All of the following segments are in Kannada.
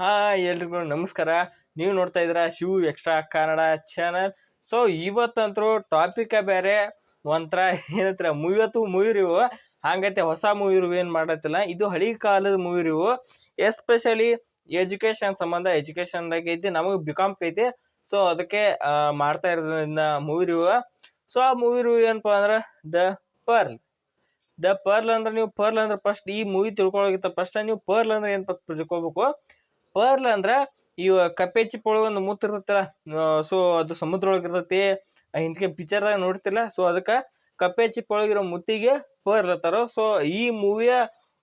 ಹಾಯ್ ಎಲ್ರಿಗೂ ನಮಸ್ಕಾರ. ನೀವು ನೋಡ್ತಾ ಇದ್ದೀರಾ Shiva extra Kannada channel. So ಇವತ್ತಂತರೂ topic ಬೇರೆ. ಒಂಥರ ಏನತ್ರ ಮೂವತ್ತು ಮೂವಿ ರಿವು ಹಂಗೈತೆ, ಹೊಸ ಮೂವಿ ರಿವು ಏನು ಮಾಡತ್ತಿಲ್ಲ. ಇದು ಹಳಿ ಕಾಲದ ಮೂವಿ ರಿವು ಎಸ್ಪೆಷಲಿ ಎಜುಕೇಶನ್ ಸಂಬಂಧ ಎಜುಕೇಶನ್ದಾಗ ಐತಿ, ನಮಗೆ ಬಿ ಕಾಮ್ ಐತಿ. ಸೊ ಅದಕ್ಕೆ ಮಾಡ್ತಾ ಇರೋದ್ರಿಂದ ಮೂವಿ ರಿವು ಸೊ ಆ ಮೂವಿ ರಿವು ಏನಪ್ಪ ಅಂದ್ರೆ, ದ ಪರ್ಲ್. ದ ಪರ್ಲ್ ಅಂದ್ರೆ ನೀವು ಪರ್ಲ್ ಅಂದ್ರೆ ಫಸ್ಟ್ ಈ ಮೂವಿ ತಿಳ್ಕೊಳ್ಳೋಗಿತ್ತ ಫಸ್ಟ್ ನೀವು ಪರ್ಲ್ ಅಂದ್ರೆ ಏನಪ್ಪ ತಿಳ್ಕೊಬೇಕು? ಪರ್ಲ್ ಅಂದ್ರ ಇವ ಕಪ್ಪೆ ಚಿಪ್ಪ ಒಳಗೆ ಒಂದು ಮುತ್ತು ಇರ್ತೈತಲ್ಲ ಸೊ ಅದು ಸಮುದ್ರ ಒಳಗೆ ಇರ್ತೈತಿ ಹಿಂದಕ್ಕೆ ಪಿಕ್ಚರ್ದಾಗ ನೋಡ್ತಿಲ್ಲ ಸೊ ಅದಕ್ಕೆ ಕಪ್ಪೆ ಚಿಪ್ಪ ಒಳಗಿರೋ ಮುತ್ತಿಗೆ ಪರ್ಲ್ ಅಂತಾರ. ಸೊ ಈ ಮೂವಿಯ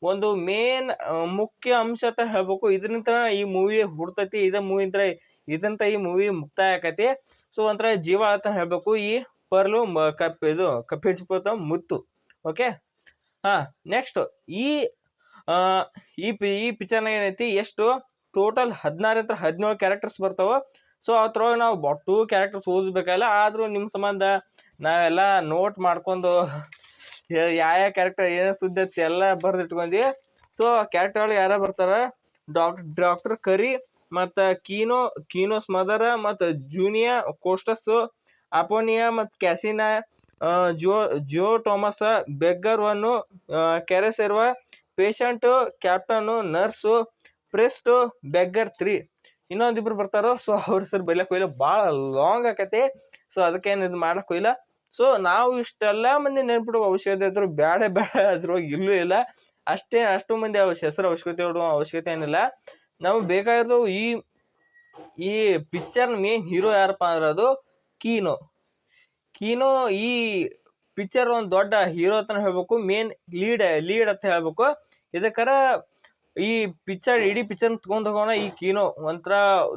ಒಂದು ಮೇನ್ ಮುಖ್ಯ ಅಂಶ ಅಂತ ಹೇಳ್ಬೇಕು. ಇದರಿಂದ ಈ ಮೂವಿ ಹುಡ್ತೈತಿ, ಇದ ಮೂವಿ ಇದಂತ ಈ ಮೂವಿ ಮುಕ್ತಾಯ ಆಕತಿ. ಸೊ ಒಂಥರ ಜೀವ ಅಂತ ಹೇಳ್ಬೇಕು. ಈ ಪರ್ಲು ಕಪ್, ಇದು ಕಪ್ಪೆ ಚಿಪ್ಪ ಮುತ್ತು. ಓಕೆ ಹಾ ನೆಕ್ಸ್ಟ್ ಈ ಈ ಪಿ ಈ ಪಿಕ್ಚರ್ನಾಗ ಏನೈತಿ, ಎಷ್ಟು ಟೋಟಲ್ ಹದಿನಾರು ಹತ್ರ ಹದಿನೇಳು ಕ್ಯಾರೆಕ್ಟರ್ಸ್ ಬರ್ತಾವೆ. ಸೊ ಅದ್ರೊಳಗೆ ನಾವು ಟೂ ಕ್ಯಾರೆಕ್ಟರ್ಸ್ ಓದಬೇಕಲ್ಲ ಆದ್ರೂ ನಿಮ್ಮ ಸಂಬಂಧ ನಾವೆಲ್ಲ ನೋಟ್ ಮಾಡ್ಕೊಂಡು ಯಾವ ಯಾವ ಕ್ಯಾರೆಕ್ಟರ್ ಏನೇ ಸುದ್ದಿ ಐತಿ ಎಲ್ಲ ಬರ್ದು ಇಟ್ಕೊಂಡಿ ಸೊ ಕ್ಯಾರೆಕ್ಟರ್ ಒಳಗೆ ಯಾರ ಬರ್ತಾರ? ಡಾಕ್ಟರ್ ಡಾಕ್ಟರ್ ಕರಿ ಮತ್ತು ಕೀನೋ ಕೀನೋಸ್ ಮದರ ಮತ್ತು ಜೂನಿಯಾ, ಕೋಸ್ಟಸ್, ಅಪೋನಿಯಾ ಮತ್ತು ಕ್ಯಾಸಿನಾ ಜೋ ಜೋ ಜಿಯೋ ಟೋಮಸ್ ಬೆಗ್ಗರ್ವನ್ನು ಕೆರೆಸೆರುವ, patient captain nurse priest beggar three ಇನ್ನೊಂದಿಬ್ರು ಬರ್ತಾರೋ ಸೊ ಅವ್ರ ಹೆಸರು ಬೈಲಕ್ಕೆ ಹೋಗಿಲ್ಲ ಭಾಳ ಲಾಂಗ್ ಆಕತಿ. ಸೊ ಅದಕ್ಕೆ ಏನು ಇದು ಮಾಡಕ್ ಹೋಗಿಲ್ಲ ಸೊ ನಾವು ಇಷ್ಟೆಲ್ಲ ಮಂದಿ ನೆನ್ಪಿಡುವ ಅವಶ್ಯಕತೆ ಇದ್ರು ಬೇಡ ಬೇಡ ಅದ್ರೊಳಗೆ ಇಲ್ಲೂ ಇಲ್ಲ. ಅಷ್ಟೇ, ಅಷ್ಟು ಮಂದಿ ಅವಶ್ಯ, ಹೆಸರು ಅವಶ್ಯಕತೆ ಇಡುವ ಅವಶ್ಯಕತೆ ಏನಿಲ್ಲ. ನಮಗೆ ಬೇಕಾಗಿರೋದು ಈ ಈ ಪಿಕ್ಚರ್ ಮೇನ್ ಹೀರೋ ಯಾರಪ್ಪ ಅಂದ್ರೆ ಅದು ಕೀನೋ ಕೀನೋ ಈ ಪಿಕ್ಚರ್ ಒಂದು ದೊಡ್ಡ ಹೀರೋ ಅಂತ ಹೇಳ್ಬೇಕು ಮೇನ್ ಲೀಡ್ ಲೀಡ್ ಅಂತ ಹೇಳ್ಬೇಕು. ಇದಕ್ಕರ ಈ ಪಿಕ್ಚರ್ ಇಡೀ ಪಿಕ್ಚರ್ ತಗೊಂಡ್ ಹೋಗೋಣ, ಈ ಕೀನೋ ಒಂಥರ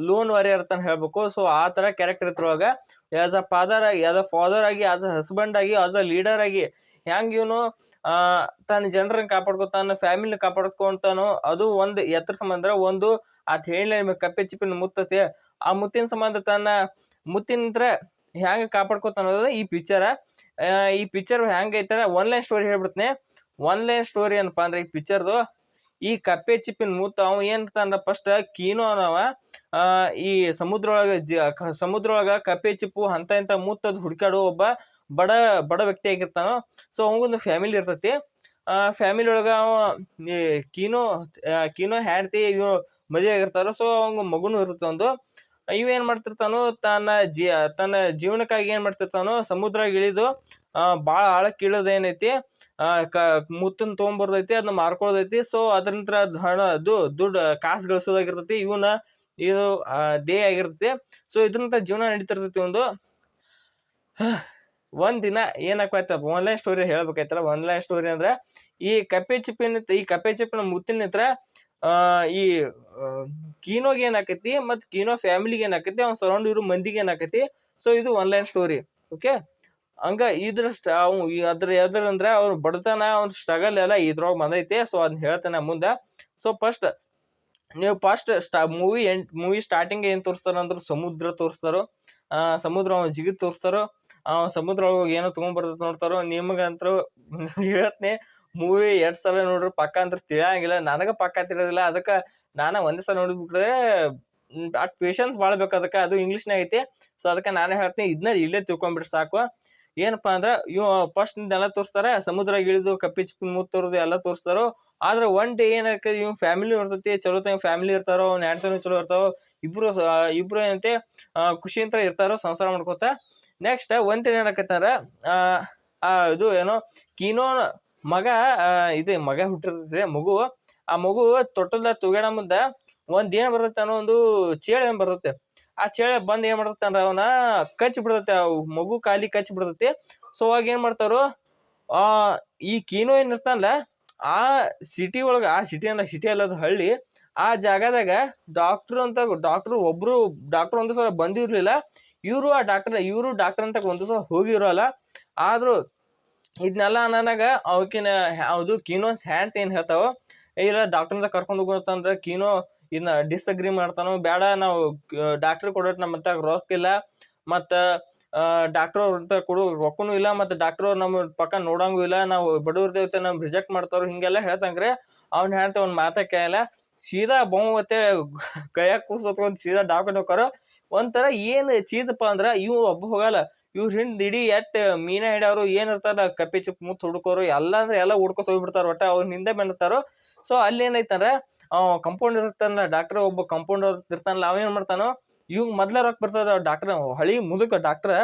ಲೋನ್ ವಾರಿಯರ್ ಅಂತ ಹೇಳ್ಬೇಕು. ಸೊ ಆ ತರ ಕ್ಯಾರೆಕ್ಟರ್ ಇದ್ರೊಳಗ ಆಸ್ ಅ ಫಾದರ್ ಆಗಿ ಆಸ್ ಅ ಫಾದರ್ ಆಗಿ ಆಸ್ ಅ ಹಸ್ಬೆಂಡ್ ಆಗಿ ಆಸ್ ಅ ಲೀಡರ್ ಆಗಿ ಹೆಂಗ್ ಇವನು ತನ್ನ ಜನರನ್ನ ಕಾಪಾಡ್ಕೊತಾನ ಫ್ಯಾಮಿಲಿನ ಕಾಪಾಡ್ಕೊಂತಾನೋ, ಅದು ಒಂದು ಎತ್ತರ ಸಂಬಂಧ, ಒಂದು ಆತ ಹೇಳಿ ಕಪ್ಪೆ ಚಿಪ್ಪಿನ ಮುತ್ತತೆ, ಆ ಮುತ್ತಿನ ಸಂಬಂಧ ತನ್ನ ಮುತ್ತಿನ ಹೆಂಗೆ ಕಾಪಾಡ್ಕೊತಾನ ಅನ್ನೋದು ಈ ಪಿಕ್ಚರ್ ಈ ಪಿಕ್ಚರ್ ಹೆಂಗೈತೆ ಒನ್ ಲೈನ್ ಸ್ಟೋರಿ ಹೇಳ್ಬಿಡ್ತೀನಿ. ಒನ್ ಲೈನ್ ಸ್ಟೋರಿ ಏನಪ್ಪಾ ಅಂದ್ರೆ, ಈ ಪಿಕ್ಚರ್ದು ಈ ಕಪ್ಪೆ ಚಿಪ್ಪಿನ ಮುತ್ತ ಅವ ಏನ್ ಫಸ್ಟ್ ಕೀನೋ ಅನ್ನವ ಈ ಸಮುದ್ರ ಒಳಗ ಜ ಸಮುದ್ರ ಒಳಗ ಕಪ್ಪೆ ಚಿಪ್ಪು ಅಂತ ಇಂತ ಮುತ್ತದ್ ಹುಡ್ಕಾಡೋ ಒಬ್ಬ ಬಡ ಬಡ ವ್ಯಕ್ತಿ ಆಗಿರ್ತಾನ. ಸೊ ಅವಂಗೊಂದು ಫ್ಯಾಮಿಲಿ ಇರ್ತೈತಿ. ಆ ಫ್ಯಾಮಿಲಿ ಒಳಗ ಅವ ಕೀನೋ ಕೀನೋ ಹ್ಯಾಂಡ್ತಿ ಇವ್ ಮದುವೆ ಆಗಿರ್ತಾರ ಸೊ ಅವಂಗ ಮಗುನು ಇರುತ್ತೆ ಒಂದು. ಇವ ಏನ್ ಮಾಡ್ತಿರ್ತಾನೋ, ತನ್ನ ಜೀ, ತನ್ನ ಜೀವನಕ್ಕಾಗಿ ಏನ್ ಮಾಡ್ತಿರ್ತಾನೋ ಸಮುದ್ರ ಇಳಿದು ಭಾಳ ಆಳಕ್ಕೆ ಇಳಿದು ಏನೈತಿ. ಕ, ಮುತ್ತನ್ ತೊಗೊಂಬರ್ದೈತಿ ಅದನ್ನ ಮಾರ್ಕೊಳ್ಳೋದೈತಿ ಸೊ ಅದರಿಂದ ಹಣ, ಅದು ದುಡ್ಡು ಕಾಸು ಗಳಿಸೋದಾಗಿರ್ತೈತಿ, ಇವನ ಇದು ದೇಹ ಆಗಿರ್ತೈತಿ. ಸೊ ಇದರಿಂದ ಜೀವನ ನಡೀತಿರ್ತೈತಿ ಒಂದು. ಒಂದ್ ದಿನ ಏನಾಗ್ತೈತ ಒನ್ಲೈನ್ ಸ್ಟೋರಿ ಹೇಳ್ಬೇಕಾಯ್ತಲ್ಲ ಒನ್ಲೈನ್ ಸ್ಟೋರಿ ಅಂದ್ರೆ, ಈ ಕಪ್ಪೆ ಚಿಪ್ಪಿನ, ಈ ಕಪ್ಪೆ ಚಿಪ್ಪಿನ ಮುತ್ತಿನ ಹತ್ರ ಈ ಕೀನೋಗೆ ಏನಾಕೈತಿ, ಮತ್ತು ಕೀನೋ ಫ್ಯಾಮಿಲಿಗೆ ಏನಾಕೈತಿ, ಅವ್ನ ಸರೌಂಡ್ ಇರೋ ಮಂದಿಗೆ ಏನಾಕೈತಿ. ಸೊ ಇದು ಒನ್ಲೈನ್ ಸ್ಟೋರಿ ಓಕೆ ಹಂಗ ಇದ್ರ ಅವ್ ಅದ್ರ ಎದ್ರ ಅಂದ್ರ ಅವ್ನ ಬಡತನ, ಅವ್ನ ಸ್ಟ್ರಗಲ್ ಎಲ್ಲ ಇದ್ರೊಳಗೆ ಬಂದೈತಿ. ಸೊ ಅದನ್ನ ಹೇಳ್ತಾನೆ ಮುಂದೆ. ಸೊ ಫಸ್ಟ್ ನೀವು ಫಸ್ಟ್ ಸ್ಟಾ ಮೂವಿ ಎಂಟ್ ಮೂವಿ ಸ್ಟಾರ್ಟಿಂಗ್ ಏನು ತೋರಿಸ್ತಾರ ಅಂದ್ರೆ ಸಮುದ್ರ ತೋರಿಸ್ತಾರೋ. ಸಮುದ್ರ ಅವ್ನ ಜಿಗಿ ತೋರಿಸ್ತಾರೋ. ಆ, ಸಮುದ್ರ ಒಳಗೆ ಏನೋ ತಗೊಂಡ್ಬರ್ತೈತೆ ನೋಡ್ತಾರೋ. ನಿಮಗಂತೂ ಹೇಳತ್ನೆ ಮೂವಿ ಎರಡು ಸಲ ನೋಡ್ರಿ, ಪಕ್ಕ ಅಂತ ತಿಳಿಯಂಗಿಲ್ಲ. ನನಗೆ ಪಕ್ಕ ತಿಳಿಯೋದಿಲ್ಲ ಅದಕ್ಕೆ ನಾನು ಒಂದೇ ಸಲ ನೋಡಿಬಿಟ್ರೆ ಅಟ್ ಪೇಷನ್ಸ್ ಭಾಳ ಬೇಕು ಅದಕ್ಕೆ. ಅದು ಇಂಗ್ಲೀಷ್ನಾಗ ಐತಿ. ಸೊ ಅದಕ್ಕೆ ನಾನು ಹೇಳ್ತೀನಿ ಇದನ್ನ ಇಲ್ಲೇ ತಿಳ್ಕೊಂಬಿಟ್ರೆ ಸಾಕು. ಏನಪ್ಪಾ ಅಂದ್ರೆ ಇವ್ ಫಸ್ಟ್ ಎಲ್ಲ ತೋರಿಸ್ತಾರೆ ಸಮುದ್ರ ಇಳಿದು ಕಪ್ಪಿ ಚಿಪ್ಪಿ ಮುತ್ತು ತೋರ್ದು ಎಲ್ಲ ತೋರಿಸ್ತಾರೋ. ಆದ್ರೆ ಒನ್ ಡೇ ಏನಾಗ್ತದೆ ಇವ್ ಫ್ಯಾಮಿಲಿ ಇರ್ತೈತಿ ಚಲೋ ತಂಗ ಫ್ಯಾಮಿಲಿ ಇರ್ತಾರೋ ಅವ್ನ ಹೆಣ್ತನ ಚಲೋ ಇರ್ತಾವ ಇಬ್ರು ಇಬ್ರು ಏನಂತೆ ಆ, ಖುಷಿಯಿಂದ ಇರ್ತಾರೋ ಸಂಸಾರ ಮಾಡ್ಕೋತ. ನೆಕ್ಸ್ಟ್ ಒಂದ್ ದಿನ ಏನಾಕತ್ತಾರ ಆ ಇದು ಏನೋ ಕೀನೋ ಮಗ ಇದು ಮಗ ಹುಟ್ಟಿರ್ತೈತೆ ಮಗು. ಆ ಮಗು ತೊಟ್ಟದ ತುಗಣ ಮುಂದ ಒಂದ್ ಏನ್ ಬರ್ತೈತೆ ಅನ್ನೋ ಒಂದು ಚೇಳು ಏನ್ ಬರ್ತೈತೆ. ಆ ಚೇಳು ಬಂದ್ ಏನ್ ಮಾಡ್ತೈತೆ ಅಂದ್ರೆ ಅವನ ಬಿಡ್ತೈತೆ ಆ ಮಗು ಕಾಲಿ ಕಚ್ಚಿ ಬಿಡ್ತೈತಿ. ಸೊ ಅವಾಗ ಏನ್ ಮಾಡ್ತಾರೋ ಆ ಈ ಕೀನೋ ಏನ್ ಇರ್ತಾನಲ್ಲ, ಆ ಸಿಟಿ ಒಳಗೆ, ಆ ಸಿಟಿ ಅಲ್ಲ ಸಿಟಿ ಅಲ್ಲದ ಹಳ್ಳಿ, ಆ ಜಾಗದಾಗ ಡಾಕ್ಟರ್ ಅಂತ ಡಾಕ್ಟರ್ ಒಬ್ರು ಡಾಕ್ಟರ್ ಒಂದು ಸಲ ಬಂದಿರಲಿಲ್ಲ. ಇವರು ಆ ಡಾಕ್ಟರ್ ಇವರು ಡಾಕ್ಟರ್ ಅಂತ ಒಂದು ಸಲ ಹೋಗಿರೋಲ್ಲ. ಆದರೂ ಇದನ್ನೆಲ್ಲ ನನಗೆ ಅವಕಿನ, ಅದು ಕೀನೋಸ್ ಹ್ಯಾಂಡ್ ಏನು ಹೇಳ್ತಾವೋ ಇಲ್ಲ ಡಾಕ್ಟರ್ ಅಂತ ಕರ್ಕೊಂಡು ಹೋಗುತ್ತಂದ್ರೆ ಕೀನೋ ಇದನ್ನ ಡಿಸ್ಅಗ್ರಿ ಮಾಡ್ತಾನೋ ಬೇಡ, ನಾವು ಡಾಕ್ಟರ್ ಕೊಡೋಟ್ ನಮ್ಮ ಹತ್ರ ರೊಕ್ಕ ಇಲ್ಲ, ಮತ್ತ ಡಾಕ್ಟರ್ ಅಂತ ಕೊಡೋ ರೊಕ್ಕನೂ ಇಲ್ಲ, ಮತ್ತೆ ಡಾಕ್ಟರ್ ನಮ್ಮ ಪಕ್ಕ ನೋಡಂಗೂ ಇಲ್ಲ, ನಾವು ಬಡವ್ರ ದೇವತೆ ನಮ್ ರಿಜೆಕ್ಟ್ ಮಾಡ್ತಾರೋ ಹಿಂಗೆಲ್ಲ ಹೇಳ್ತಂಗ್ರೆ ಅವ್ನ ಹೇಳ್ತ ಅವ್ನ ಮಾತ ಕೇಳಲ್ಲ, ಸೀದಾ ಬೊಂಬತ್ತೆ ಕೈಯಾಗ ಕೂಸತ್ಕೊಂಡ್ ಸೀದಾ ಡಾಕ್ಟರ್ ಹೋಗಾರ ಒಂಥರ ಏನ್ ಚೀಸಪ್ಪ ಅಂದ್ರೆ ಇವ್ ಒಬ್ಬ ಹೋಗಲ್ಲ, ಇವ್ರ ಹಿಂದ್ ಇಡೀ ಎಟ್ ಮೀನ ಹಿಡಿಯವರು ಏನ್ ಇರ್ತಾರ, ಕಪ್ಪಿ ಚಿಪ್ ಮುತ್ ಹುಡ್ಕೋರು ಎಲ್ಲ ಅಂದ್ರೆ ಎಲ್ಲ ಹುಡ್ಕೊತ ಹೋಗ್ಬಿಡ್ತಾರ ಒಟ್ಟ ಅವ್ರ ಹಿಂದೆ ಬಂದಿರ್ತಾರೋ ಸೊ ಅಲ್ಲಿ ಏನೈತಂದ್ರ ಅವ ಕಂಪೌಂಡ್ ಇರ್ತಾನ ಡಾಕ್ಟರ್ ಒಬ್ಬ ಕಂಪೌಂಡ್ ಇರ್ತಾನಲ್ಲ ಅವೇನು ಮಾಡ್ತಾನೋ ಇವ್ ಮೊದ್ಲ ರೊಕ್ಕ ಬರ್ತದ ಡಾಕ್ಟರ್ ಹಳಿ ಮುದುಕ ಡಾಕ್ಟರ್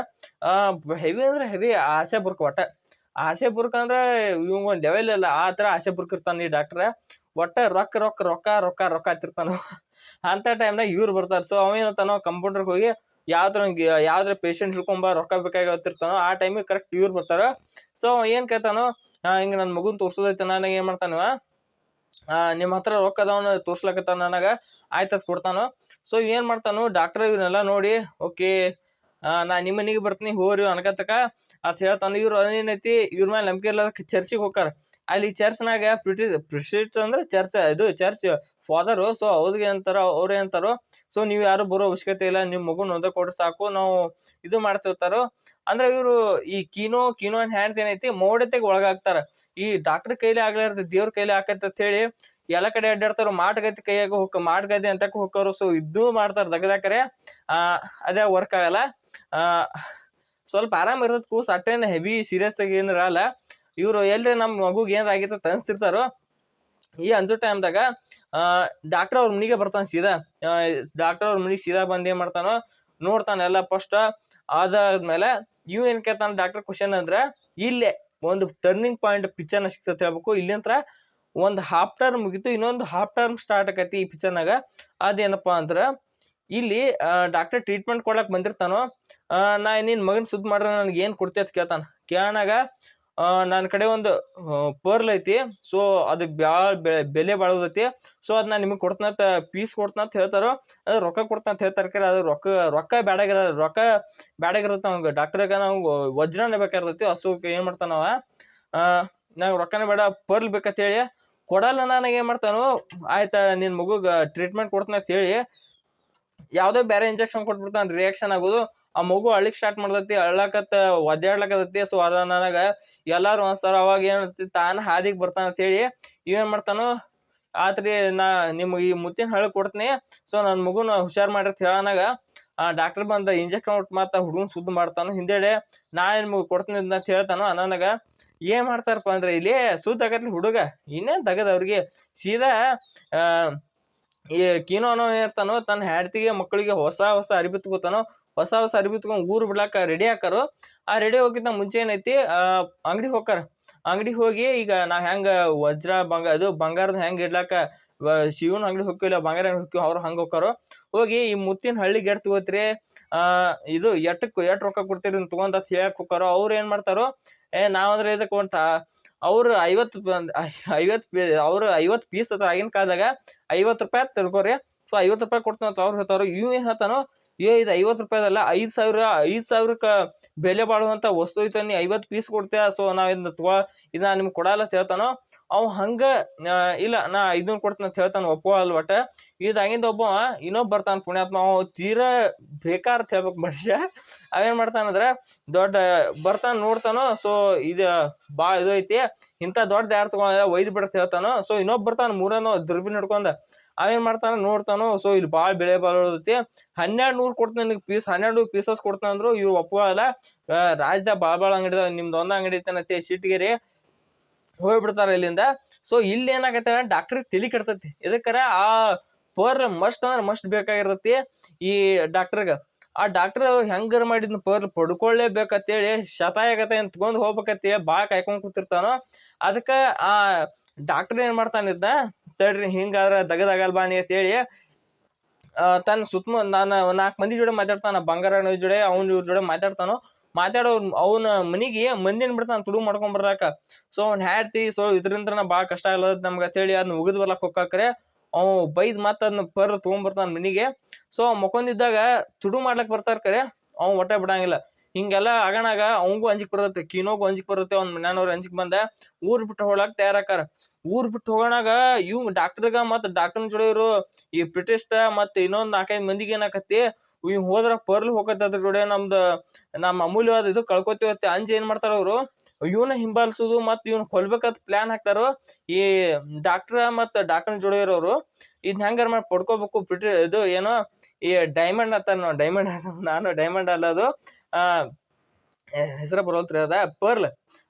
ಹೆವಿ ಅಂದ್ರೆ ಹೆವಿ ಆಸೆ ಬುರ್ಕ ಒಟ್ಟ. ಆಸೆ ಬುರ್ಕ ಅಂದ್ರೆ ಇವ್ ಒಂದ್ ಲೆವೆಲ್ ಇಲ್ಲ ಆ ಥರ ಆಸೆ ಬುರ್ಕ್ ಇರ್ತಾನೆ ಈ ಡಾಕ್ಟರ್ ಒಟ್ಟ ರೊಕ್ಕ ರೊಕ್ಕ ರೊಕ್ಕ ರೊಕ್ಕ ರೊಕ್ಕ ಹತ್ತಿರ್ತಾನ ಅಂತ ಟೈಮ್ನಾಗ ಇವ್ರು ಬರ್ತಾರ. ಸೊ ಅವ ಏನಂತಾನೋ ಕಂಪೌಂಡರ್ಗೆ ಹೋಗಿ ಯಾವ್ದ್ರ ಯಾವ್ದ್ರ ಪೇಷಂಟ್ ಹಿಡ್ಕೊಂಬ ರೊಕ್ಕ ಬೇಕಾಗಿರ್ತಾನೋ ಆ ಟೈಮಿಗೆ ಕರೆಕ್ಟ್ ಇವ್ರು ಬರ್ತಾರ. ಸೊ ಏನು ಕೇಳ್ತಾನೋ ಹಿಂಗೆ ನನ್ನ ಮಗುನ್ ತೋರ್ಸೋದೈತೆ ನನಗೆ ಏನು ಮಾಡ್ತಾನವ ಆ, ನಿಮ್ ಹತ್ರ ರೊಕ್ಕ ಅದಾವನ, ತೋರ್ಸ್ಲಕತ್ತಾನ ನನಗ? ಆಯ್ತದ್ ಕೊಡ್ತಾನು. ಸೊ ಏನ್ ಮಾಡ್ತಾನು ಡಾಕ್ಟರ್ ಇವನ್ನೆಲ್ಲ ನೋಡಿ, ಓಕೆ ನಾ ನಿಮ್ಮ ಮನಿಗೆ ಬರ್ತೀನಿ ಹೋರಿ ಅನ್ಕತಕ ಅಂತ ಹೇಳ್ತಾನ, ಇವ್ರು ಏನೈತಿ ಇವ್ರ ಮೇಲೆ ನಂಬಿಕೆ ಇಲ್ಲದ ಚರ್ಚಿಗೆ ಹೋಗ್ತಾರೆ ಅಲ್ಲಿ ಚರ್ಚ್ನಾಗ ಪ್ರಿಟಿ ಪ್ರಿಸಿಟ್ ಅಂದ್ರೆ ಚರ್ಚ್, ಇದು ಚರ್ಚ್. ಫಾದರ್ ಸೊ ಅವ್ರಿಗೆ ಅಂತಾರ, ಅವ್ರೇ ಅಂತಾರೋ ಸೊ ನೀವು ಯಾರು ಬರೋ ಅವಶ್ಯಕತೆ ಇಲ್ಲ ನಿಮ್ಮ ಮಗುನ ಒಂದ ಕೊಡ್ರಿ ಸಾಕು, ನಾವು ಇದು ಮಾಡ್ತಿರ್ತಾರೋ. ಅಂದ್ರೆ ಇವರು ಈ ಕೀನೋ ಕೀನೋ ಹ್ಯಾಂಡ್ ಏನೈತಿ ಮೌಢ್ಯತೆಗೆ ಒಳಗಾಗ್ತಾರ. ಈ ಡಾಕ್ಟರ್ ಕೈಲಿ ಆಗ್ಲಾರ್ದು ದೇವ್ರ ಕೈಲಿ ಆಕೈತೆ ಅಂತ ಹೇಳಿ, ಎಲ್ಲ ಕಡೆ ಅಡ್ಡಾಡ್ತಾರ ಮಾಟಗತಿ ಕೈಯಾಗ ಹೋಗ ಮಾಟಗತಿ ಅಂತ ಹೋಗೋರು ಸೊ ಇದ್ದು ಮಾಡ್ತಾರ ದಗದಾಕರೆ ಆ, ಅದೇ ವರ್ಕ್ ಆಗಲ್ಲ. ಸ್ವಲ್ಪ ಆರಾಮ್ ಇರೋದ್ ಕೂಸ್ ಅಟ್ಟೇನ್ ಹೆವಿ ಸೀರಿಯಸ್ ಆಗಿ ಏನಿರಲ್ಲ ಇವರು ಎಲ್ರಿ ನಮ್ ಮಗುಗ್ ಏನಾರ ಆಗಿತ್ತ ಅನ್ಸ್ತಿರ್ತಾರೋ. ಈ ಅನ್ಸೋ ಟೈಮ್ದಾಗ ಡಾಕ್ಟರ್ ಅವ್ರ ಮನಿಗೆ ಬರ್ತಾನೆ ಸೀದಾ. ಡಾಕ್ಟರ್ ಅವ್ರ ಮನಿಗೆ ಸೀದಾ ಬಂದು ಏನು ಮಾಡ್ತಾನೋ ನೋಡ್ತಾನೆ ಎಲ್ಲ ಫಸ್ಟ್ ಅದಾದ್ಮೇಲೆ ಇವ್ ಏನು ಕೇಳ್ತಾನೆ ಡಾಕ್ಟರ್ ಕ್ವಶನ್ ಅಂದ್ರ ಇಲ್ಲೇ ಒಂದು ಟರ್ನಿಂಗ್ ಪಾಯಿಂಟ್ ಪಿಕ್ಚರ್ನ ಸಿಗ್ತದೆ ಹೇಳ್ಬೇಕು. ಇಲ್ಲಿಂತ್ರ ಒಂದು ಹಾಫ್ ಟರ್ಮ್ ಮುಗಿತು, ಇನ್ನೊಂದು ಹಾಫ್ ಟರ್ಮ್ ಸ್ಟಾರ್ಟ್ ಆಕೈತಿ ಈ ಪಿಕ್ಚರ್ನಾಗ ಅದೇನಪ್ಪ ಅಂದ್ರೆ ಇಲ್ಲಿ ಡಾಕ್ಟರ್ ಟ್ರೀಟ್ಮೆಂಟ್ ಕೊಡಕ್ ಬಂದಿರ್ತಾನೋ ನಾ ನಿನ್ನ ಮಗನ್ ಸುದ್ದಿ ಮಾಡ್ರೆ ನನಗೆ ಏನು ಕೊಡ್ತಿ ಅಂತ ಕೇಳ್ತಾನ. ಕೇಳನಾಗ ನನ್ನ ಕಡೆ ಒಂದು ಪರ್ಲ್ ಐತಿ. ಸೊ ಅದು ಭಾಳ ಬೆಲೆ ಬಾಳೋದೈತಿ. ಸೊ ಅದು ನಾ ನಿಮಗೆ ಕೊಡ್ತನಂತ ಪೀಸ್ ಕೊಡ್ತನಂತ ಹೇಳ್ತಾರೋ, ಅದು ರೊಕ್ಕ ಕೊಡ್ತಂತ ಹೇಳ್ತಾರೆ ಕರೆ, ಅದು ರೊಕ್ಕ ರೊಕ್ಕ ಬ್ಯಾಡಾಗಿರ ರೊಕ್ಕ ಬ್ಯಾಡಾಗಿರುತ್ತೆ ಅವ್ಗೆ ಡಾಕ್ಟ್ರಿಗೆ ನಾವು ವಜ್ರನೇ ಬೇಕಾಗಿರ್ತೈತಿ ಹಸು ಏನು ಮಾಡ್ತಾನವ ನಂಗೆ ರೊಕ್ಕನೇ ಬೇಡ, ಪರ್ಲ್ ಬೇಕಂತ ಹೇಳಿ ಕೊಡಲ್ಲ ನನಗೆ ಏನು ಮಾಡ್ತಾನೋ, ಆಯ್ತಾ ನಿನ್ನ ಮಗುಗೆ ಟ್ರೀಟ್ಮೆಂಟ್ ಕೊಡ್ತೇನೆ ಅಂತ ಹೇಳಿ ಯಾವ್ದೋ ಬೇರೆ ಇಂಜೆಕ್ಷನ್ ಕೊಟ್ಬಿಡ್ತಾನೆ ರಿಯಾಕ್ಷನ್ ಆಗೋದು. ಆ ಮಗು ಅಳಿಕ್ ಸ್ಟಾರ್ಟ್ ಮಾಡ್ತೈತಿ ಅಳ್ಳಕತ್ತ ಒದ್ದಾಡ್ಲಕತ್ತೈತಿ. ಸೊ ಅದ ನನಗ ಎಲ್ಲಾರು ಅನ್ಸ್ತಾರ ಅವಾಗ ಏನಂತಿ ತಾನ ಹಾದಿಗೆ ಬರ್ತಾನ ಅಂತ ಹೇಳಿ ಇವೇನ್ ಮಾಡ್ತಾನು, ಆತ್ರಿ ನಾ ನಿಮ್ಗೆ ಈ ಮುತ್ತಿನ ಹಳ್ಳಿ ಕೊಡ್ತೀನಿ. ಸೊ ನನ್ನ ಮಗುನ ಹುಷಾರ್ ಮಾಡಿರ್ತ ಹೇಳಾನಾಗ ಆ ಡಾಕ್ಟರ್ ಬಂದ ಇಂಜೆಕ್ಷನ್ ಮತ್ತ ಹುಡುಗನ್ ಸುದ್ದು ಮಾಡ್ತಾನು ಹಿಂದೆಡೆ ನಾ ನಿಮ್ಗೆ ಕೊಡ್ತೀನಿ ಅಂತ ಹೇಳ್ತಾನು ನನಗ, ಏನ್ ಮಾಡ್ತಾರಪ್ಪ ಅಂದ್ರೆ ಇಲ್ಲಿ ಸುದ್ದ ಹುಡುಗ, ಇನ್ನೇನ್ ತಗದ ಅವ್ರಿಗೆ? ಸೀದಾ ಈ ಕೀನೋನೋ ಅನ್ನೋ ಇರ್ತಾನೋ, ತನ್ನ ಹೆಂಡತಿಗೆ, ಮಕ್ಕಳಿಗೆ ಹೊಸ ಹೊಸ ಅರಿಬಿ ತಗೋತಾನೋ ಹೊಸ ಹೊಸ ಅರಿಬಿ ತಗೊಂಡು ಊರು ಬಿಡ್ಲಾಕ ರೆಡಿ ಹಾಕಾರೋ. ಆ ರೆಡಿ ಹೋಗಿದ್ದ ಮುಂಚೆ ಏನೈತಿ ಅಂಗಡಿ ಹೋಗಾರ ಅಂಗಡಿಗೆ ಹೋಗಿ ಈಗ ನಾ ಹೆಂಗ ವಜ್ರ ಬಂಗ, ಅದು ಬಂಗಾರದ ಹೆಂಗ್ ಇಡ್ಲಾಕ ಶಿವನ ಅಂಗಡಿ ಹೋಗಿಲ್ಲ ಬಂಗಾರ ಹೋಗಿ ಅವ್ರು ಹಂಗ ಹೋಗ್ತಾರೋ ಹೋಗಿ ಈ ಮುತ್ತಿನ ಹಳ್ಳಿಗೆ ಎಟ್ ತಗೋತ್ರಿ ಇದು ಎಟ್ಟಕ್ಕೆ ಎಟ್ ರೊಕ್ಕ ಕೊಡ್ತೀರಿ ತಗೊಂಡ್ ಅಂತ ಹೇಳಕ್ ಹೋಗಾರೋ ಅವ್ರು ಏನ್ ಮಾಡ್ತಾರೋ, ಏ ನಾವಂದ್ರೆ ಇದಕ್ಕೆ ಒಂದ್ ಅವ್ರು ಐವತ್ತು ಐವತ್ ಅವ್ರ ಐವತ್ತು ಪೀಸ್ ಅದ ಆಗಿನ ಕಾಲದಾಗ ಐವತ್ತು ರೂಪಾಯಿ ತಿಳ್ಕೊರಿ. ಸೊ ಐವತ್ತು ರೂಪಾಯಿ ಕೊಡ್ತಾನ ಅಂತ ಅವ್ರು ಹೇಳ್ತಾರೋ ಇವ್ ಏನು ಹೇಳ್ತಾನೋ, ಏ, ಇದು ಐವತ್ತು ರೂಪಾಯಿದಲ್ಲ ಐದು ಸಾವಿರ, ಐದು ಸಾವಿರಕ್ಕೆ ಬೆಲೆ ಬಾಳುವಂತ ವಸ್ತು ಐತ ನೀ ಐವತ್ತು ಪೀಸ್ ಕೊಡ್ತೀಯ? ಸೊ ನಾವು ಇದನ್ನ ತಗೋ ಇದನ್ನ ನಿಮ್ಗೆ ಕೊಡಲ್ಲ ಹೇಳ್ತಾನೋ ಅವ್ ಹಂಗ ಇಲ್ಲ, ನಾ ಇದನ್ನ ಕೊಡ್ತೀನಿ ಅಂತ ಹೇಳ್ತಾನ ಅಲ್ಲ ಒಟ್ಟ ಇದಾಗಿಂದ ಒಬ್ಬ ಇನ್ನೊಬ್ಬ ಬರ್ತಾನೆ ಪುಣ್ಯಾತ್ಮ, ಅವ ತೀರಾ ಬೇಕಾರ ಹೇಳ್ಬೇಕು ಮನುಷ್ಯ. ಅವೇನ್ ಮಾಡ್ತಾನಂದ್ರ ದೊಡ್ಡ ಬರ್ತಾನೆ ನೋಡ್ತಾನೋ ಸೊ ಇದ ಬಾ, ಇದು ಐತಿ ಇಂಥ ದೊಡ್ಡ ಯಾರು ತಗೊಂಡ ಒಯ್ದು ಬಿಡತ್ ಹೇಳ್ತಾನೋ ಸೊ ಇನ್ನೊಬ್ಬ ಬರ್ತಾನೆ ಮೂರನೋ ದುರ್ಬಿನ್ ಹಿಡ್ಕೊಂಡ ಅವೇನ್ ಮಾಡ್ತಾನೆ ನೋಡ್ತಾನೋ ಸೊ ಇಲ್ಲಿ ಬಾಳ ಬೆಳೆ ಬರೋದೈತಿ ಹನ್ನೆರಡು ನೂರು ಕೊಡ್ತಾನ ನಿನಗೆ ಪೀಸ್ ಹನ್ನೆರಡು ಪೀಸಸ್ ಕೊಡ್ತಾನಂದ್ರು ಇವ್ರು ಒಪ್ಪಲ್ಲ ರಾಜ್ಯದಾಗ ಬಾಳ ಬಾಳ ಅಂಗಡಿ ನಿಮ್ದು ಒಂದು ಅಂಗಡಿ ಐತನತಿ ಸಿಟ್ಟಿಗೆರಿ ಹೋಗ್ಬಿಡ್ತಾರ ಇಲ್ಲಿಂದ. ಸೊ ಇಲ್ಲಿ ಏನಾಗತ್ತೆ ಡಾಕ್ಟರ್ ತಿಳಿ ಕಟ್ತತಿ. ಇದಕ್ಕರ ಆ ಪರ್ ಮಸ್ಟ್ ಅಂದ್ರೆ ಮಸ್ಟ್ ಬೇಕಾಗಿರ್ತತಿ ಈ ಡಾಕ್ಟರ್ಗ ಆ ಡಾಕ್ಟರ್ ಹೆಂಗಾರ ಮಾಡಿದ್ನ ಪರ್ ಪಡ್ಕೊಳ್ಳೇಬೇಕಂತೇಳಿ ಶತಾಯಗತೆ ಅಂತ ತಗೊಂಡ್ ಹೋಗ್ಬೇಕಂತೇಳಿ ಭಾಳ ಕಾಯ್ಕೊಂಡು ಕೂತಿರ್ತಾನೋ. ಅದಕ್ಕೆ ಆ ಡಾಕ್ಟರ್ ಏನ್ ಮಾಡ್ತಾನಿದ್ದ ತಡ್ರಿ ಹಿಂಗಾದ್ರೆ ದಗದಾಗಲ್ ನೀ ಅಂತೇಳಿ ತನ್ನ ಸುತ್ತಮು ನಾನು ನಾಲ್ಕು ಮಂದಿ ಜೋಡಿ ಮಾತಾಡ್ತಾನ, ಬಂಗಾರ ಜೋಡಿ, ಅವ್ನ ಇವ್ರ ಜೋಡಿ ಮಾತಾಡ್ತಾನೋ. ಮಾತಾಡೋ ಅವನ ಮನೆಗೆ ಮಂದಿನ ಬಿಡ್ತಾನೆ ತುಡು ಮಾಡ್ಕೊಂಡ್ ಬರಾಕ ಸೊ ಅವ್ನ ಹ್ಯಾಡ್ತಿ ಸೊ ಇದ್ರಿಂದ ಭಾಳ ಕಷ್ಟ ಆಗ್ಲದ ನಮ್ಗೆ ಅಂತೇಳಿ ಅದನ್ನ ಉಗಿದ್ ಬರ್ಲಾಕ್ ಹೋಗಾಕ್ರೆ ಅವ್ ಬೈದ್ ಮತ್ತೆ ಅದನ್ನ ಪರ್ ತಗೊಂಡ್ಬರ್ತಾನ ಮನಿಗೆ. ಸೊ ಮಕ್ಕೊಂದಿದ್ದಾಗ ತುಡು ಮಾಡ್ಲಕ್ ಬರ್ತಾರ ಕರೆ ಅವ್ ಹೊಟ್ಟೆ ಬಿಡಂಗಿಲ್ಲ. ಹಿಂಗೆಲ್ಲ ಆಗಣಾಗ ಅವಂಗೂ ಅಂಜಿಕ್ ಬರುತ್ತೆ, ಕೀನೋಗೂ ಅಂಜಿಕ್ ಬರುತ್ತೆ, ಅವ್ನ ಮನ್ಯಾನವ್ರು ಅಂಜಿಕ್ ಬಂದ ಊರ್ ಬಿಟ್ಟು ಹೋಗ್ಲಾಕ್ ತಯಾರಾಕಾರ ಊರ್ ಬಿಟ್ಟು ಹೋಗೋಣಾಗ ಇವ್ ಡಾಕ್ಟರ್ಗ ಮತ್ತ ಡಾಕ್ಟರ್ನ ಜೋಡಿ ಈ ಬ್ರಿಟಿಷ್ದ ಮತ್ತೆ ಇನ್ನೊಂದ್ ನಾಲ್ಕೈದು ಮಂದಿಗೆ ಏನಾಕತಿ ಇವ್ ಹೋದ್ರ ಪರ್ಲ್ ಹೋಗತ್ತೆ ಅದ್ರ ಜೋಡಿ ನಮ್ದು ನಮ್ಮ ಅಮೂಲ್ಯವಾದ ಇದು ಕಳ್ಕೊತೀವತ್ತೆ ಅಂಜಿ ಏನ್ ಮಾಡ್ತಾರ ಅವರು? ಇವ್ನ ಹಿಂಬಾಲಿಸೋದು ಮತ್ತು ಇವ್ನ ಕೊಲ್ಬೇಕಂತ ಪ್ಲಾನ್ ಹಾಕ್ತಾರೋ ಈ ಡಾಕ್ಟ್ರ ಮತ್ತು ಡಾಕ್ಟರ್ ಜೋಡಿ ಇರೋರು ಇದ್ ಹೆಂಗಾರ ಮಾಡಿ ಪಡ್ಕೋಬೇಕು ಬ್ರಿಟಿ ಇದು ಏನೋ ಈ ಡೈಮಂಡ್ ಅಂತ ನಾವು ಡೈಮಂಡ್ ನಾನು ಡೈಮಂಡ್ ಅಲ್ಲ ಅದು. ಆ ಹೆಸರು ಬರೋಲ್ತ್ರಿ ಅದ, ಪರ್ಲ್.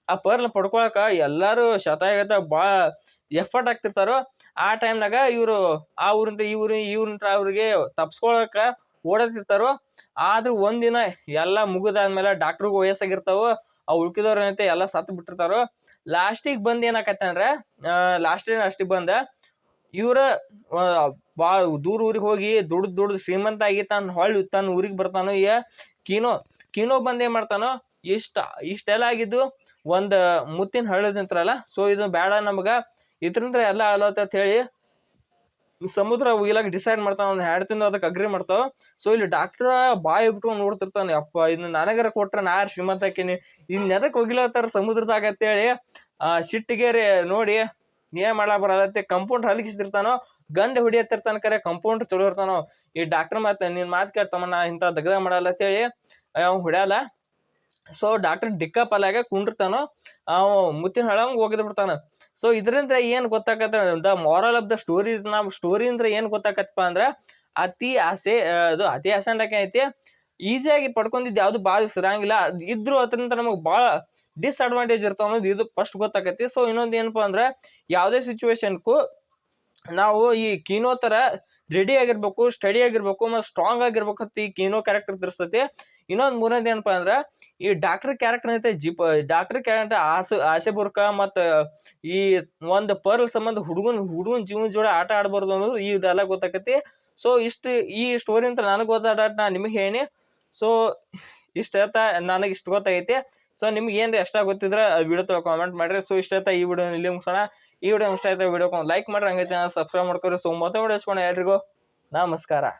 ಆ ಪರ್ಲ್ ಪಡ್ಕೊಳಕ ಎಲ್ಲಾರು ಶತಾಯಗತ ಭಾಳ ಎಫರ್ಟ್ ಆಗ್ತಿರ್ತಾರೋ, ಆ ಟೈಮ್ನಾಗ ಇವರು ಆ ಊರಿಂದ ಈ ಊರಿ, ಈ ಊರಿಂದ ಅವ್ರಿಗೆ ತಪ್ಸ್ಕೊಳಕ ಓಡಾಡ್ತಿರ್ತಾರೋ, ಆದ್ರೂ ಒಂದಿನ ಎಲ್ಲ ಮುಗಿದಾದ್ಮೇಲೆ ಡಾಕ್ಟ್ರಿಗೆ ವಯಸ್ಸಾಗಿರ್ತಾವ, ಆ ಉಳ್ಕಿದವ್ರ ಏನೈತೆ ಎಲ್ಲ ಸತ್ತು ಬಿಟ್ಟಿರ್ತಾರೋ ಲಾಸ್ಟಿಗೆ ಬಂದು ಏನಾಕತ್ತೆ ಅಂದ್ರೆ ಲಾಸ್ಟಿಗೆ ಅಷ್ಟಿಗೆ ಬಂದ, ಇವ್ರ ಬಾ, ದೂರ ಊರಿಗೆ ಹೋಗಿ ದುಡ್ದು ದುಡ್ದು ಶ್ರೀಮಂತ ಆಗಿ ತಾನು ಹೊಳ್ಳಿ ತನ್ನ ಊರಿಗೆ ಬರ್ತಾನೋ ಈಗ ಕೀನೋ ಕೀನೋ ಬಂದು ಏನು ಮಾಡ್ತಾನೋ, ಇಷ್ಟ, ಇಷ್ಟೆಲ್ಲ ಆಗಿದ್ದು ಒಂದು ಮುತ್ತಿನ ಹಳ್ಳದ ನಿಂತ್ರಲ್ಲ ಸೊ ಇದು ಬೇಡ ನಮ್ಗೆ ಇದ್ರಿಂದ ಎಲ್ಲ ಆಲತ್ತ ಅಂತ ಹೇಳಿ ಸಮುದ್ರ ಒಯ್ಲಾಕ ಡಿಸೈಡ್ ಮಾಡ್ತಾನ, ಒಂದು ತಿಂಗಳು ಅದಕ್ಕೆ ಅಗ್ರಿ ಮಾಡ್ತಾವ. ಸೊ ಇಲ್ಲಿ ಡಾಕ್ಟ್ರ ಬಾಯಿ ಬಿಟ್ಕೊಂಡು ನೋಡ್ತಿರ್ತಾನೆ, ಅಪ್ಪ ಇದನ್ನ ನನಗರ ಕೊಟ್ರೆ ನಾ ಯಾರು ಶ್ರೀಮಂತ ಹಾಕಿನಿ ಇನ್ನು ಎದಕ್ಕೆ ಹೋಗಿಲ್ಲತ್ತಾರ ಸಮುದ್ರದಾಗ? ಅಂತೇಳಿ, ಆ ಸಿಟ್ಟಿಗೆ ರೀ ನೋಡಿ ಏನ್ ಮಾಡ್ಲಾ ಬರತ್ತೆ ಕಂಪೌಂಡ್ ಹಲಗಿಸ್ತಿರ್ತಾನೋ, ಗಂಡ ಹೊಡಿಯತ್ತಿರ್ತಾನ ಕರೆ ಕಂಪೌಂಡ್ ಚಲೋ ಇರ್ತಾನೋ ಈ ಡಾಕ್ಟರ್ ಮಾತ, ನಿನ್ ಮಾತು ಕೇಳ್ತಮ್ಮ ನಾ ಇಂಥ ದಗ್ದ ಮಾಡಲ್ಲ ಅಂತೇಳಿ ಅವ್ ಹೊಡ್ಯಲ್ಲ ಸೊ ಡಾಕ್ಟರ್ ದಿಕ್ಕಪಲಾಗ ಕುಂಡಿರ್ತಾನೋ ಅವ ಮುತ್ತಿನ ಹಳಂಗ್ ಹೋಗಿದ್ಬಿಡ್ತಾನ ಬಿಡ್ತಾನ. ಸೊ ಇದರಿಂದ ಏನು ಗೊತ್ತಾಗತ್ತ the moral of the stories ನಾವು ಸ್ಟೋರಿ ಅಂದ್ರೆ ಏನ್ ಗೊತ್ತಾಗತ್ತಪ್ಪ ಅಂದ್ರ ಅತಿ ಆಸೆ ಅದು ಅತಿ ಆಸೆ ಐತಿ ಈಸಿಯಾಗಿ ಪಡ್ಕೊಂಡಿದ್ದು ಯಾವುದು ಭಾಳ ಇರಂಗಿಲ್ಲ ಇದ್ರು ಅದರಿಂದ ನಮಗೆ ಭಾಳ ಡಿಸ್ಅಡ್ವಾಂಟೇಜ್ ಇರ್ತಾವ ಅನ್ನೋದು ಇದು ಫಸ್ಟ್ ಗೊತ್ತಾಗತ್ತೆ ಸೊ ಇನ್ನೊಂದು ಏನಪ್ಪಾ ಅಂದ್ರೆ ಯಾವುದೇ ಸಿಚುವೇಶನ್ಗೂ ನಾವು ಈ ಕೀನೋ ಥರ ರೆಡಿ ಆಗಿರ್ಬೇಕು ಸ್ಟಡಿ ಆಗಿರ್ಬೇಕು, ಮತ್ತು ಸ್ಟ್ರಾಂಗ್ ಆಗಿರ್ಬೇಕು ಅಂತ ಈ ಕೀನೋ ಕ್ಯಾರೆಕ್ಟರ್ ತಿರ್ಸ್ತೈತಿ. ಇನ್ನೊಂದು ಮೂರನೇದು ಏನಪ್ಪ ಅಂದ್ರೆ, ಈ ಡಾಕ್ಟರ್ ಕ್ಯಾರೆಕ್ಟರ್ ಐತೆ ಜಿಪ್ ಡಾಕ್ಟರ್ ಕ್ಯಾರೆಕ್ಟರ್ ಆಸೆ ಆಸೆ ಬುರ್ಕ ಮತ್ತು ಈ ಒಂದು ಪರ್ಲ್ ಸಂಬಂಧ ಹುಡುಗನ ಹುಡುಗನ ಜೀವನ ಜೋಡಿ ಆಟ ಆಡಬಾರ್ದು ಅನ್ನೋದು ಈ ಇದೆಲ್ಲ ಗೊತ್ತಾಕತಿ ಸೊ ಇಷ್ಟು, ಈ ಸ್ಟೋರಿ ಅಂತ ನನಗೆ ಗೊತ್ತಾಡ ನಾ ನಿಮಗೆ ಹೇಳಿ ಸೊ ಇಷ್ಟ ಹೇಳ್ತಾ ನನಗೆ ಇಷ್ಟು ಗೊತ್ತಾಗೈತಿ. ಸೊ ನಿಮ್ಗೆ ಏನ್ರಿ ಎಷ್ಟ ಗೊತ್ತಿದ್ರೆ ವಿಡಿಯೋ ತೊಗೊಳ್ ಕಾಮೆಂಟ್ ಮಾಡಿರಿ. ಸೊ ಇಷ್ಟ ಆಯ್ತಾ ಈ ವಿಡಿಯೋ ಇಲ್ಲಿ ಮುಗಿಸೋಣ. ಈ ವಿಡಿಯೋ ಇಷ್ಟ ಆಯ್ತಾ ವಿಡಿಯೋ ಲೈಕ್ ಮಾಡ್ರಿ, ಹಂಗೆ ಚಾನಲ್ ಸಬ್ಸ್ಕ್ರೈಬ್ ಮಾಡ್ಕೊರಿ. ಸೊ ಮತ್ತೆ ವಿಡಿಯೋ ಎಲ್ರಿಗೂ ನಮಸ್ಕಾರ.